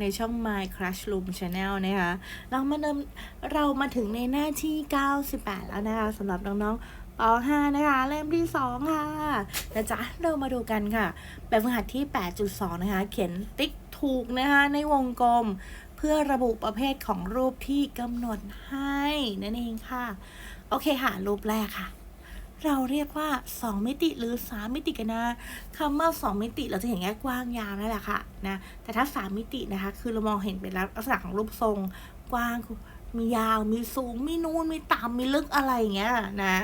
ในช่อง My Classroom Channel นะคะ เรามาเดิมเรามาถึงในหน้าที่ 98 แล้วนะคะสำหรับน้องๆป .5 นะคะ เล่มที่ 2 ค่ะนะจ๊ะเรามาดูกันค่ะ แบบฝึกหัดที่ 8.2 นะคะ เขียนติ๊กถูกนะคะในวงกลม เพื่อระบุประเภทของรูปที่กำหนดให้นั่นเองค่ะ โอเคค่ะ รูปแรกค่ะ เราเรียกว่า 2 มิติหรือ 3 มิติกันนะคำว่า 2 มิติเราจะเห็นแค่กว้างยาวนั่นแหละค่ะนะแต่ถ้า 3 มิตินะคะคือเรามองเห็นเป็นลักษณะของรูปทรงกว้างมียาวมีสูงมีนูนมีต่ำมีลึกอะไรอย่างเงี้ยนะ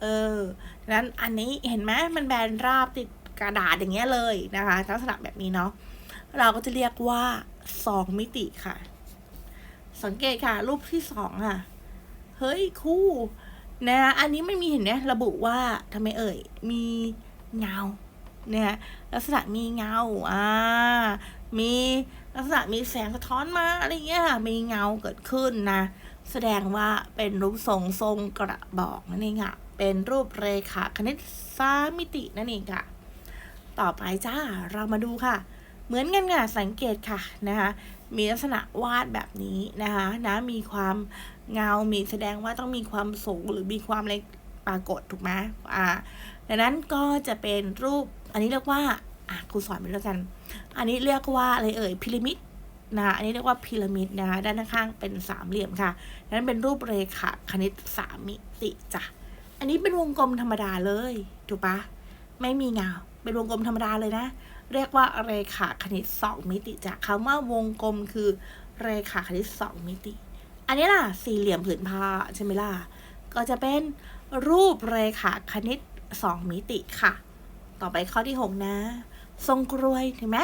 เออดังนั้นอันนี้เห็นไหมมันแบนราบติดกระดาษอย่างเงี้ยเลยนะคะลักษณะแบบนี้เนาะเราก็จะเรียกว่า 2 มิติค่ะ สังเกตค่ะ รูปที่สองค่ะ เฮ้ยคู่ นะอันนี้ไม่มีเห็นไหมระบุว่าทำไมเอ่ย มีเงาเนี่ยลักษณะมีเงาอ่ามีลักษณะมีแสงสะท้อนมาอะไรเงี้ยค่ะมีเงาเกิดขึ้นนะ แสดงว่าเป็นรูปทรงทรงกระบอกนั่นเองค่ะเป็นรูปเรขาคณิตสามมิตินั่นเองค่ะ ต่อไปจ้าเรามาดูค่ะ เหมือนกันค่ะสังเกตค่ะนะคะมีลักษณะวาดแบบนี้นะคะนะมีความ เงามีแสดงว่าต้องมีความสูงหรือมีความอะไรปรากฏถูกไหมอ่าดังนั้นก็จะเป็นรูป อันนี้เรียกว่าอะครูสอนไปแล้วกัน อันนี้เรียกว่าอะไรเอ่ยพีระมิดนะอันนี้เรียกว่าพีระมิดนะคะด้านข้างเป็นสามเหลี่ยมค่ะดังนั้นเป็นรูปเรขาคณิตสามมิติจ้ะอันนี้เป็นวงกลมธรรมดาเลยถูกปะไม่มีเงาเป็นวงกลมธรรมดาเลยนะ เรียกว่าเรขาคณิตสองมิติจ้ะคำว่าวงกลมคือเรขาคณิตสองมิติ อันนี้ล่ะ สี่เหลี่ยมผืนผ้าใช่ไหมล่ะ ก็จะเป็นรูปเรขาคณิตสองมิติค่ะ ต่อไปข้อที่หกนะ ทรงกรวยเห็นไหม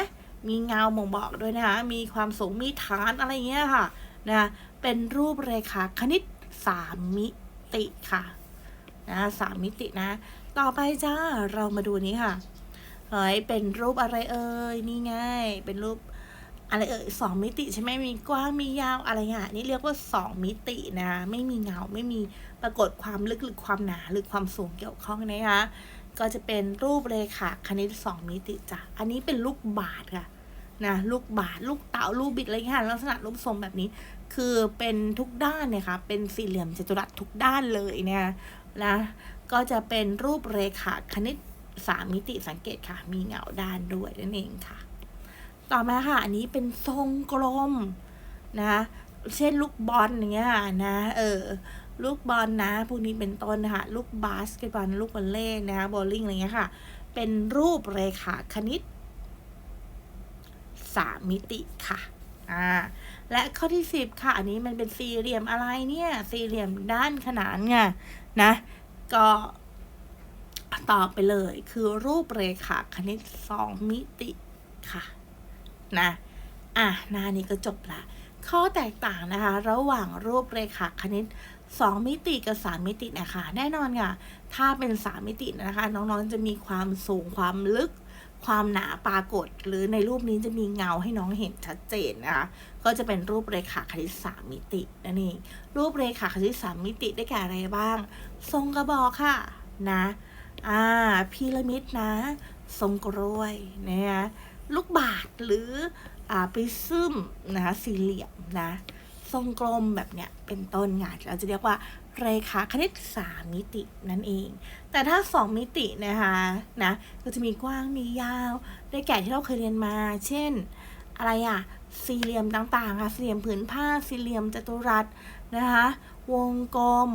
มีเงาบ่งบอกด้วยนะคะ มีความสูง มีฐานอะไรเงี้ยค่ะนะเป็นรูปเรขาคณิตสามมิติค่ะนะสามมิตินะ ต่อไปจ้า เรามาดูนี้ค่ะ เฮ้ย เป็นรูปอะไรเอ่ย นี่ไง เป็นรูป อะไรเอ่ยสองมิติใช่ไหมมีกว้างมียาวอะไรเงี้ยนี่เรียกว่าสองมิตินะ ไม่มีเงาไม่มีปรากฏความลึกหรือความหนาหรือความสูงเกี่ยวข้องนะคะก็จะเป็นรูปเรขาคณิตสองมิติจ้ะอันนี้เป็นลูกบาศก์ค่ะนะลูกบาศก์ลูกเต๋าลูกบิดอะไรเงี้ยลักษณะรูปทรงแบบนี้ คือเป็นทุกด้านเนี่ยค่ะเป็นสี่เหลี่ยมจัตุรัสทุกด้านเลยเนี่ยนะก็จะเป็นรูปเรขาคณิตสามมิติสังเกตค่ะ มีเงาด้านด้วยนั่นเองค่ะ ต่อมาค่ะ อันนี้เป็นทรงกลมนะ เช่นลูกบอลอย่างเงี้ยนะเออลูกบอลนะ พวกนี้เป็นต้นนะคะลูกบาสเกตบอลลูกบอลเล่นนะคะบอลลิงอะไรเงี้ยค่ะ เป็นรูปเรขาคณิตสามมิติค่ะอ่าและข้อที่สิบค่ะ อันนี้มันเป็นสี่เหลี่ยมอะไรเนี่ย สี่เหลี่ยมด้านขนานไงนะ ก็ตอบไปเลย คือรูปเรขาคณิตสองมิติค่ะ นะ อะ หน้านี้ก็จบละ ข้อแตกต่างนะคะ ระหว่างรูปเรขาคณิต 2 มิติกับ 3 มิตินะคะ แน่นอนค่ะ ถ้าเป็น 3 มิตินะคะ น้องๆ จะมีความสูงความลึก ความหนาปรากฏ หรือในรูปนี้จะมีเงาให้น้องเห็นชัดเจนนะคะ ก็จะเป็นรูปเรขาคณิต 3 มิตินั่นเอง รูปเรขาคณิต 3 มิติได้แก่อะไรบ้าง ทรงกระบอกค่ะ นะ อ่าพีระมิดนะ ทรงกรวยนะคะ ลูกบาศก์หรืออ่าปริซึมนะคะสี่เหลี่ยมนะทรงกลมแบบเนี้ยเป็นต้นไงเราจะเรียกว่าเรขาคณิตสามมิตินั่นเอง แต่ถ้าสองมิตินะคะนะก็จะมีกว้างมียาวได้แก่ที่เราเคยเรียนมา เช่น อะไรอะสี่เหลี่ยมต่างๆค่ะสี่เหลี่ยมผืนผ้าสี่เหลี่ยมจัตุรัสนะคะวงกลม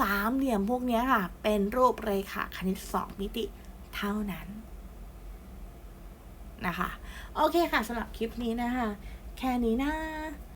สามเหลี่ยมพวกเนี้ยค่ะ เป็นรูปเรขาคณิตสองมิติเท่านั้น นะคะ โอเคค่ะสำหรับคลิปนี้นะคะ แค่นี้นะ